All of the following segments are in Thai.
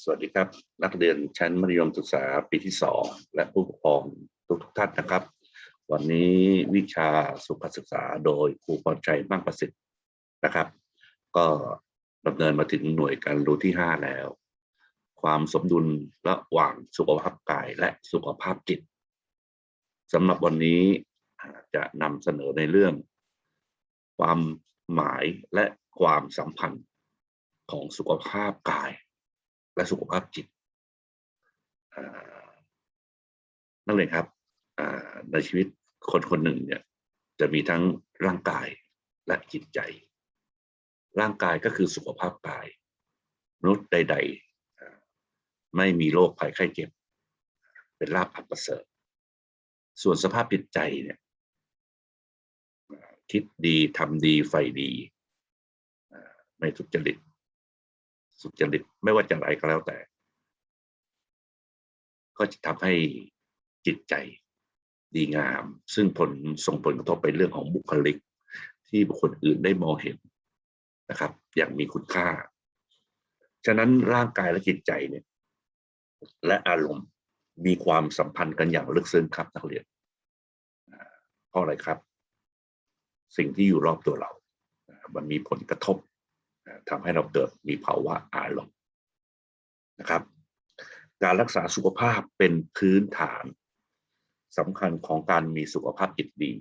สวัสดีครับ นักเรียนชั้นมัธยมศึกษาปีที่สองและผู้ปกครองทุกทุกท่านนะครับ วันนี้วิชาสุขศึกษาโดยครูพรชัยมั่งประสิทธิ์นะครับ ก็ดำเนินมาถึงหน่วยการรู้ที่ห้าแล้ว ความสมดุลระหว่างสุขภาพกายและสุขภาพจิตสำหรับวันนี้จะนำเสนอในเรื่อง ความหมายและความสัมพันธ์ของสุขภาพกาย และสุขภาพจิตอ่นักเรียนครับในชีวิตคนคนหนึ่งเนี่ยจะมีทั้งร่างกายและจิตใจ ร่างกายก็คือสุขภาพกาย มนุษย์ใด ๆ ไม่มีโรคภัยไข้เจ็บ เป็นลาภอันประเสริฐ ส่วนสภาพจิตใจเนี่ยคิดดีทำดีไฟดี ไม่ทุจริต สุจริตไม่ว่าจะอะไรก็แล้วแต่ ก็จะทำให้จิตใจดีงาม ซึ่งผลส่งผลกระทบไปเรื่องของบุคลิก ที่บุคคลอื่นได้มองเห็นนะครับ อย่างมีคุณค่า ฉะนั้นร่างกายและจิตใจเนี่ยและอารมณ์มีความสัมพันธ์กันอย่างลึกซึ้งครับนักเรียนเพราะอะไรครับ สิ่งที่อยู่รอบตัวเรา มันมีผลกระทบ ทำให้เราเกิดมีภาวะอารมณ์นะครับ การรักษาสุขภาพเป็นพื้นฐานสำคัญของการมีสุขภาพจิตดี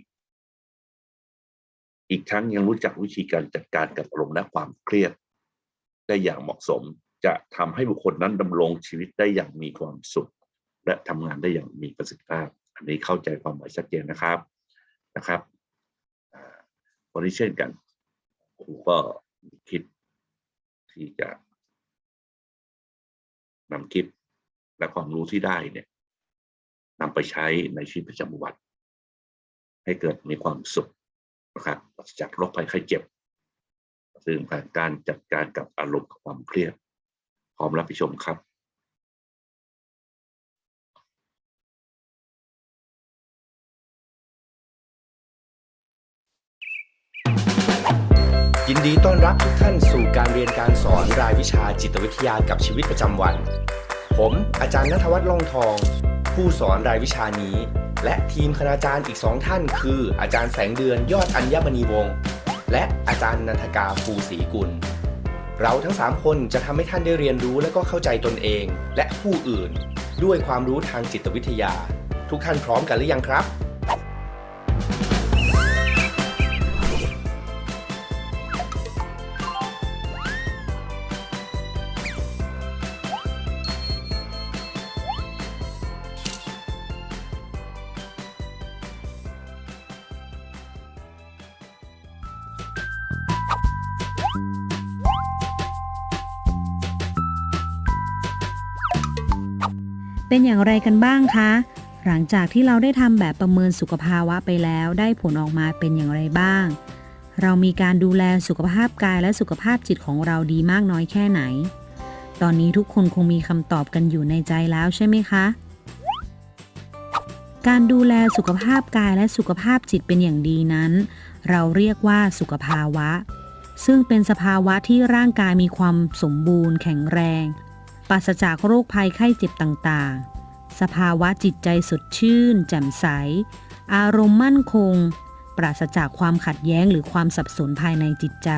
อีกทั้งยังรู้จักวิธีการจัดการกับอารมณ์และความเครียด ได้อย่างเหมาะสมจะทำให้บุคคลนั้นดำรงชีวิตได้อย่างมีความสุข และทำงานได้อย่างมีประสิทธิภาพ อันนี้เข้าใจความหมายชัดเจนนะครับนะครับวันนี้เช่นกันครูก็คิด ที่จะนำคลิปและความรู้ที่ได้เนี่ยนำไปใช้ในชีวิตประจำวัน ให้เกิดมีความสุขนะครับปราศจากโรคภัยไข้เจ็บ ซึ่งผ่านการจัดการกับอารมณ์ความเครียดพร้อมรับผิดชมครับ ยินดีต้อนรับทุกท่านสู่การเรียนการสอนรายวิชาจิตวิทยากับชีวิตประจำวัน ผมอาจารย์นัทวัฒน์ล่องทอง ผู้สอนรายวิชานี้ และทีมคณาจารย์อีกสองท่าน คือ อาจารย์แสงเดือนยอดอัญมณีวงศ์และอาจารย์นันทกาภูศรีกุล เราทั้ง 3 คนจะทำให้ท่านได้เรียนรู้และก็เข้าใจตนเอง และผู้อื่น ด้วยความรู้ทางจิตวิทยา ทุกท่านพร้อมกันหรือยังครับ เป็นอย่างไรกันบ้างคะ หลังจากที่เราได้ทำแบบประเมินสุขภาวะไปแล้วได้ผลออกมาเป็นอย่างไรบ้าง เรามีการดูแลสุขภาพกายและสุขภาพจิตของเราดีมากน้อยแค่ไหน ตอนนี้ทุกคนคงมีคำตอบกันอยู่ในใจแล้วใช่ไหมคะ การดูแลสุขภาพกายและสุขภาพจิตเป็นอย่างดีนั้น เราเรียกว่าสุขภาวะ ซึ่งเป็นสภาวะที่ร่างกายมีความสมบูรณ์ แข็งแรง ปราศจากโรคภัยไข้เจ็บต่างๆ สภาวะจิตใจสดชื่น แจ่มใส อารมณ์มั่นคง ปราศจากความขัดแย้งหรือความสับสนภายในจิตใจ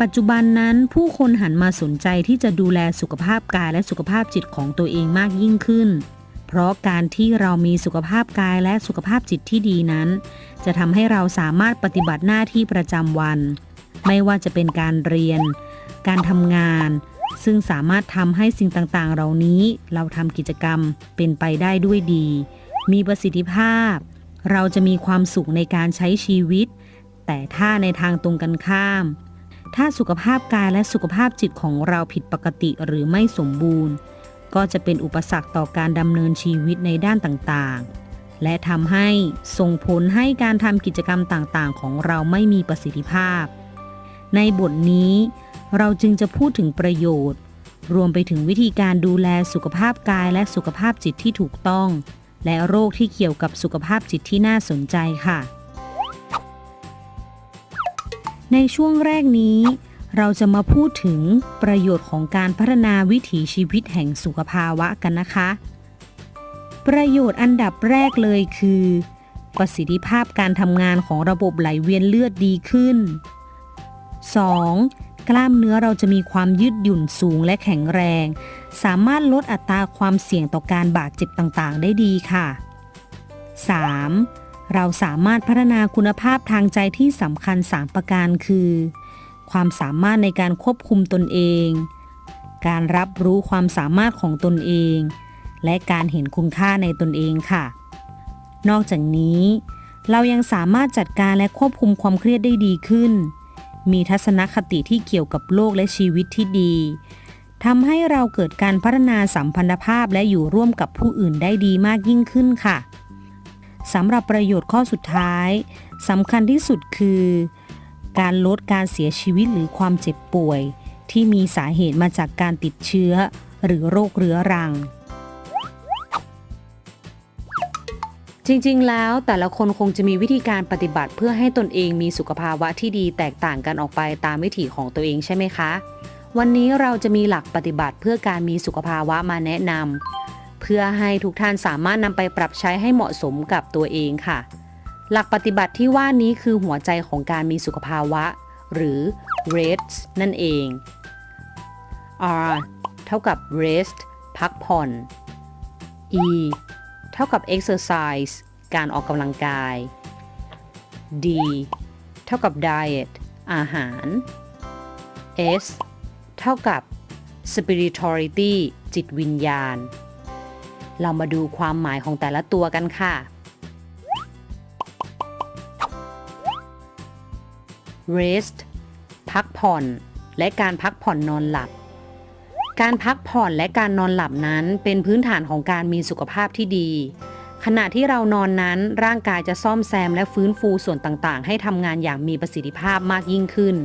ปัจจุบันนั้นผู้คนหันมาสนใจที่จะดูแลสุขภาพกายและสุขภาพจิตของตัวเองมากยิ่งขึ้น เพราะการที่เรามีสุขภาพกายและสุขภาพจิตที่ดีนั้น จะทำให้เราสามารถปฏิบัติหน้าที่ประจำวัน ไม่ว่าจะเป็นการเรียนการทำงาน ซึ่งสามารถทำให้สิ่งต่างๆ เหล่านี้เราทำกิจกรรมเป็นไปได้ด้วยดี มีประสิทธิภาพ เราจะมีความสุขในการใช้ชีวิต แต่ถ้าในทางตรงกันข้าม ถ้าสุขภาพกายและสุขภาพจิตของเราผิดปกติหรือไม่สมบูรณ์ ก็จะเป็นอุปสรรคต่อการดำเนินชีวิตในด้านต่างๆ และทำให้ส่งผลให้การทำกิจกรรมต่างๆ ของเราไม่มีประสิทธิภาพ ในบทนี้ เราจึงจะพูดถึงประโยชน์ รวมไปถึงวิธีการดูแลสุขภาพกายและสุขภาพจิตที่ถูกต้อง และโรคที่เกี่ยวกับสุขภาพจิตที่น่าสนใจค่ะ ในช่วงแรกนี้ เราจะมาพูดถึงประโยชน์ของการพัฒนาวิถีชีวิตแห่งสุขภาวะกันนะคะ ประโยชน์อันดับแรกเลยคือ ประสิทธิภาพการทำงานของระบบไหลเวียนเลือดดีขึ้น 2. กล้ามเนื้อเราจะมีความยืดหยุ่นสูงและแข็งแรง สามารถลดอัตราความเสี่ยงต่อการบาดเจ็บต่างๆ ได้ดีค่ะ 3. เราสามารถพัฒนาคุณภาพทางใจที่สำคัญ 3 ประการคือ ความสามารถในการควบคุมตนเอง การรับรู้ความสามารถของตนเอง และการเห็นคุณค่าในตนเองค่ะ นอกจากนี้ เรายังสามารถจัดการและควบคุมความเครียดได้ดีขึ้น มีทัศนคติที่เกี่ยวกับโลกและชีวิตที่ดีทำให้เราเกิดการพัฒนาสัมพันธภาพและอยู่ร่วมกับผู้อื่นได้ดีมากยิ่งขึ้นค่ะสำหรับประโยชน์ข้อสุดท้ายสำคัญที่สุดคือ การลดการเสียชีวิตหรือความเจ็บป่วย ที่มีสาเหตุมาจากการติดเชื้อ หรือโรคเรื้อรัง จริงๆ แล้วแต่ละคนคงจะมีวิธีการปฏิบัติเพื่อให้ตนเองมีสุขภาวะที่ดีแตกต่างกันออกไปตามวิถีของตัวเองใช่ไหมคะ วันนี้เราจะมีหลักปฏิบัติเพื่อการมีสุขภาวะมาแนะนำเพื่อให้ทุกท่านสามารถนำไปปรับใช้ให้เหมาะสมกับตัวเองค่ะ หลักปฏิบัติที่ว่านี้คือหัวใจของการมีสุขภาวะ หรือ rest นั่นเอง R เท่ากับ rest พักผ่อน E เท่ากับ exercise การออกกำลังกาย D เท่ากับ diet อาหาร S เท่ากับ spirituality จิตวิญญาณ เรามาดูความหมายของแต่ละตัวกันค่ะ rest พักผ่อน และการพักผ่อนนอนหลับ การพักผ่อนและการนอนหลับนั้นเป็นพื้นฐานของการมีสุขภาพที่ดี ขณะที่เรานอนนั้นร่างกายจะซ่อมแซมและฟื้นฟูส่วนต่างๆ ให้ทำงานอย่างมีประสิทธิภาพมากยิ่งขึ้น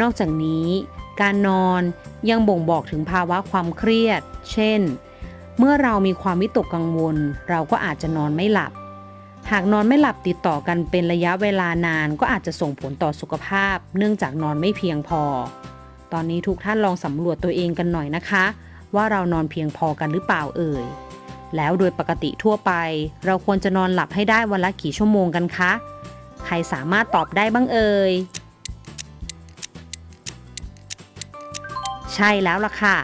นอกจากนี้ การนอนยังบ่งบอกถึงภาวะความเครียด เช่น เมื่อเรามีความวิตกกังวล เราก็อาจจะนอนไม่หลับ หากนอนไม่หลับติดต่อกันเป็นระยะเวลานานก็อาจจะส่งผลต่อสุขภาพ เนื่องจากนอนไม่เพียงพอ ตอนนี้ทุกท่านลองสำรวจตัวเองกันหน่อยนะคะ ว่าเรานอนเพียงพอกันหรือเปล่าเอ่ย แล้วโดยปกติทั่วไป เราควรจะนอนหลับให้ได้วันละกี่ชั่วโมงกันคะ ใครสามารถตอบได้บ้างเอ่ย ใช่แล้วล่ะค่ะ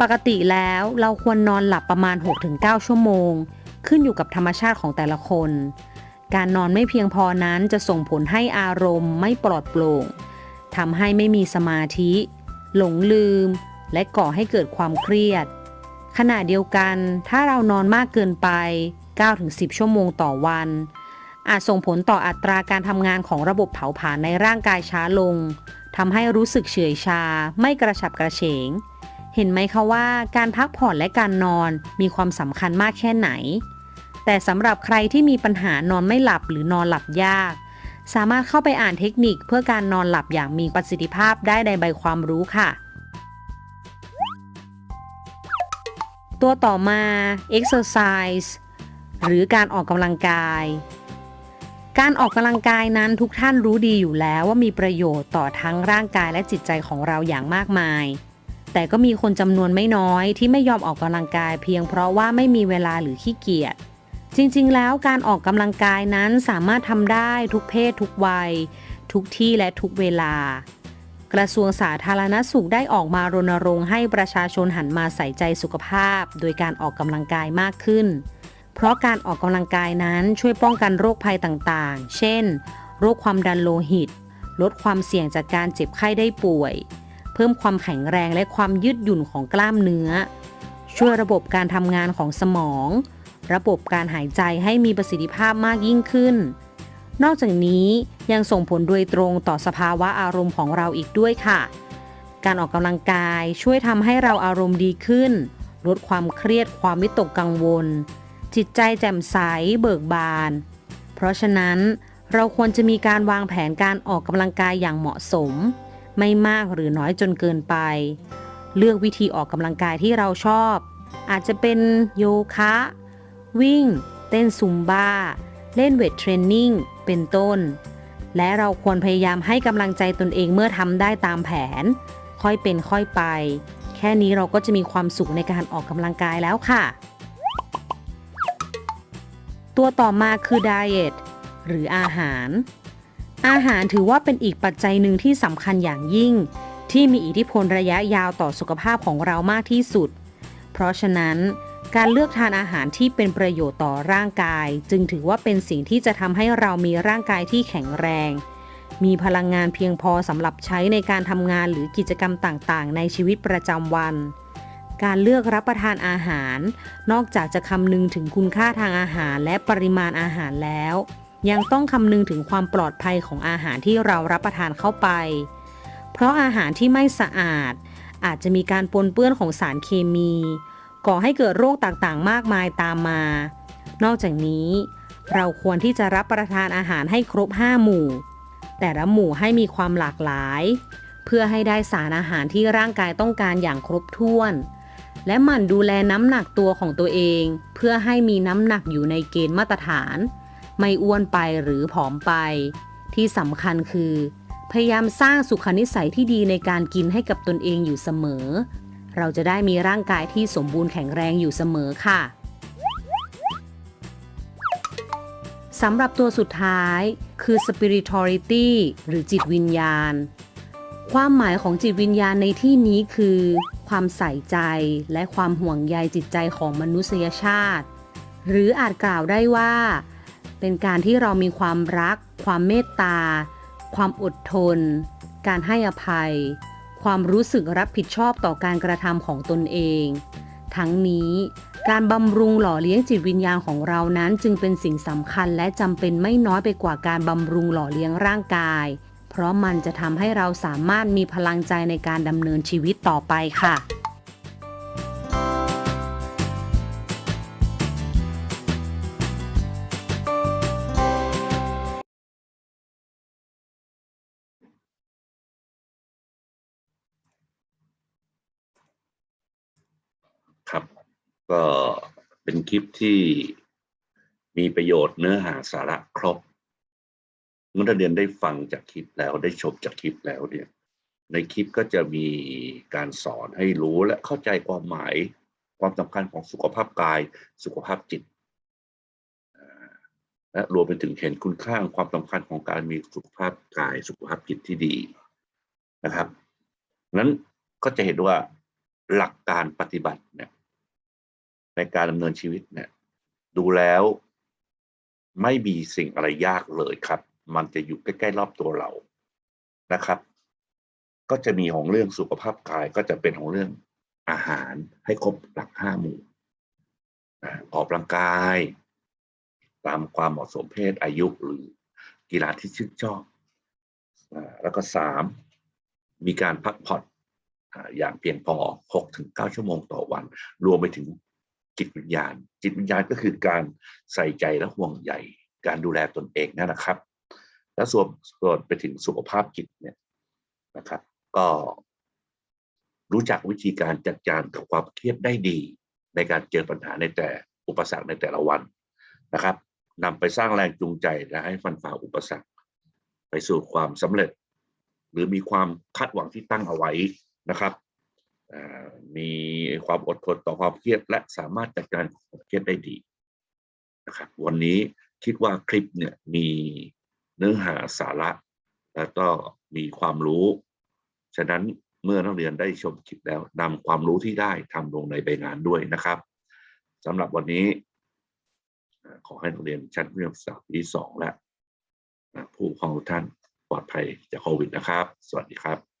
ปกติแล้วเราควรนอนหลับประมาณ 6-9 ชั่วโมง ขึ้นอยู่กับธรรมชาติของแต่ละคน การนอนไม่เพียงพอนั้นจะส่งผลให้อารมณ์ไม่ปลอดโปร่ง ทำให้ไม่มีสมาธิ หลงลืม และก่อให้เกิดความเครียด ขณะเดียวกัน ถ้าเรานอนมากเกินไป 9-10 ชั่วโมงต่อวัน อาจส่งผลต่ออัตราการทำงานของระบบเผาผลาญในร่างกายช้าลงทำให้รู้สึกเฉื่อยชา ไม่กระฉับกระเฉง เห็นไหมคะว่าการพักผ่อนและการนอนมีความสำคัญมากแค่ไหน แต่สำหรับใครที่มีปัญหานอนไม่หลับหรือนอนหลับยาก สามารถเข้าไปอ่านเทคนิคเพื่อการนอนหลับอย่างมีประสิทธิภาพได้ในใบความรู้ค่ะ ตัวต่อมา exercise หรือการออกกำลังกาย การออกกำลังกายนั้นทุกท่านรู้ดีอยู่แล้วว่ามีประโยชน์ต่อทั้งร่างกายและจิตใจของเราอย่างมากมาย แต่ก็มีคนจำนวนไม่น้อยที่ไม่ยอมออกกำลังกายเพียงเพราะว่าไม่มีเวลาหรือขี้เกียจ จริงๆ แล้วการออกกำลังกายนั้นสามารถทำได้ทุกเพศทุกวัย ทุกที่และทุกเวลา กระทรวงสาธารณสุขได้ออกมารณรงค์ให้ประชาชนหันมาใส่ใจสุขภาพ โดยการออกกำลังกายมากขึ้น เพราะการออกกำลังกายนั้นช่วยป้องกันโรคภัยต่างๆ เช่น โรคความดันโลหิต ลดความเสี่ยงจากการเจ็บไข้ได้ป่วย เพิ่มความแข็งแรงและความยืดหยุ่นของกล้ามเนื้อ ช่วยระบบการทำงานของสมอง ระบบการหายใจให้มีประสิทธิภาพมากยิ่งขึ้น นอกจากนี้ยังส่งผลโดยตรงต่อสภาวะอารมณ์ของเราอีกด้วยค่ะ การออกกำลังกายช่วยทำให้เราอารมณ์ดีขึ้น ลดความเครียดความวิตกกังวล จิตใจแจ่มใสเบิกบาน เพราะฉะนั้นเราควรจะมีการวางแผนการออกกำลังกายอย่างเหมาะสม ไม่มากหรือน้อยจนเกินไป เลือกวิธีออกกำลังกายที่เราชอบ อาจจะเป็นโยคะ วิ่ง เต้นซุมบ้า เล่นเวทเทรนนิ่ง เป็นต้น และเราควรพยายามให้กำลังใจตนเองเมื่อทำได้ตามแผน ค่อยเป็นค่อยไป แค่นี้เราก็จะมีความสุขในการออกกำลังกายแล้วค่ะ ตัวต่อมาคือ diet หรืออาหาร อาหารถือว่าเป็นอีกปัจจัยหนึ่งที่สำคัญอย่างยิ่ง ที่มีอิทธิพลระยะยาวต่อสุขภาพของเรามากที่สุด เพราะฉะนั้น การเลือกทานอาหารที่เป็นประโยชน์ต่อร่างกาย จึงถือว่าเป็นสิ่งที่จะทำให้เรามีร่างกายที่แข็งแรง มีพลังงานเพียงพอสำหรับใช้ในการทำงานหรือกิจกรรมต่างๆ ในชีวิตประจำวัน การเลือกรับประทานอาหาร นอกจากจะคำนึงถึงคุณค่าทางอาหารและปริมาณอาหารแล้ว ยังต้องคำนึงถึงความปลอดภัยของอาหารที่เรารับประทานเข้าไป เพราะอาหารที่ไม่สะอาด อาจจะมีการปนเปื้อนของสารเคมี ก่อให้เกิดโรคต่างๆ มากมายตามมา นอกจากนี้ เราควรที่จะรับประทานอาหารให้ครบ 5 หมู่ แต่ละหมู่ให้มีความหลากหลาย เพื่อให้ได้สารอาหารที่ร่างกายต้องการอย่างครบถ้วน และหมั่นดูแลน้ำหนักตัวของตัวเอง เพื่อให้มีน้ำหนักอยู่ในเกณฑ์มาตรฐาน ไม่อ้วนไปหรือผอมไป ที่สำคัญคือ พยายามสร้างสุขนิสัยที่ดีในการกินให้กับตนเองอยู่เสมอ เราจะได้มีร่างกายที่สมบูรณ์แข็งแรงอยู่เสมอค่ะสำหรับตัวสุดท้ายคือ spirituality หรือจิตวิญญาณ ความหมายของจิตวิญญาณในที่นี้คือ ความใส่ใจและความห่วงใยจิตใจของมนุษยชาติ หรืออาจกล่าวได้ว่า เป็นการที่เรามีความรัก ความเมตตา ความอดทน การให้อภัย ความรู้สึกรับผิดชอบต่อการกระทำของตนเอง ทั้งนี้การบำรุงหล่อเลี้ยงจิตวิญญาณของเรานั้นจึงเป็นสิ่งสำคัญและจำเป็นไม่น้อยไปกว่าการบำรุงหล่อเลี้ยงร่างกาย เพราะมันจะทำให้เราสามารถมีพลังใจในการดำเนินชีวิตต่อไปค่ะ ก็เป็นคลิปที่มีประโยชน์เนื้อหาสาระครบ เมื่อเรียนได้ฟังจากคลิปแล้วได้ชมจากคลิปแล้วเนี่ย ในคลิปก็จะมีการสอนให้รู้และเข้าใจความหมายความสำคัญของสุขภาพกายสุขภาพจิต และรวมไปถึงเห็นคุณค่าความสำคัญของการมีสุขภาพกายสุขภาพจิตที่ดีนะครับนั้นก็จะเห็นว่าหลักการปฏิบัติเนี่ย ในการดำเนินชีวิตเนี่ย ดูแล้วไม่มีสิ่งอะไรยากเลยครับ มันจะอยู่ใกล้ๆรอบตัวเรานะครับ ก็จะมีของเรื่องสุขภาพกายก็จะเป็นของเรื่องอาหารให้ครบหลักห้าหมู่อออกกำลังกาย ตามความเหมาะสมเพศอายุหรือกีฬาที่ชื่นชอบอาแล้วก็สามมีการพักผ่อนอ่าอย่างเพียงพอหกถึงเก้าชั่วโมงต่อวัน รวมไปถึง จิตวิญญาณ จิตวิญญาณก็คือการใส่ใจและห่วงใยการดูแลตนเองนั่นนะครับ และส่วนส่วนไปถึงสุขภาพจิตเนี่ยนะครับ ก็รู้จักวิธีการจัดการกับความเครียดได้ดีในการเจอปัญหาในแต่อุปสรรคในแต่ละวันนะครับนำไปสร้างแรงจูงใจและให้ฟันฝ่าอุปสรรค ไปสู่ความสำเร็จ หรือมีความคาดหวังที่ตั้งเอาไว้นะครับ มีความอดทนต่อความเครียดและสามารถจัดการความเครียดได้ดีนะครับวันนี้คิดว่าคลิปเนี่ยมีเนื้อหาสาระ แล้วก็มีความรู้ ฉะนั้นเมื่อนักเรียนได้ชมคลิปแล้วนำความรู้ที่ได้ทำลงในใบงานด้วยนะครับสำหรับวันนี้ ขอให้นักเรียนชั้นมัธยมศึกษาปีที่สองและผู้ปกครองทุกท่านปลอดภัยจากโควิดนะครับ สวัสดีครับ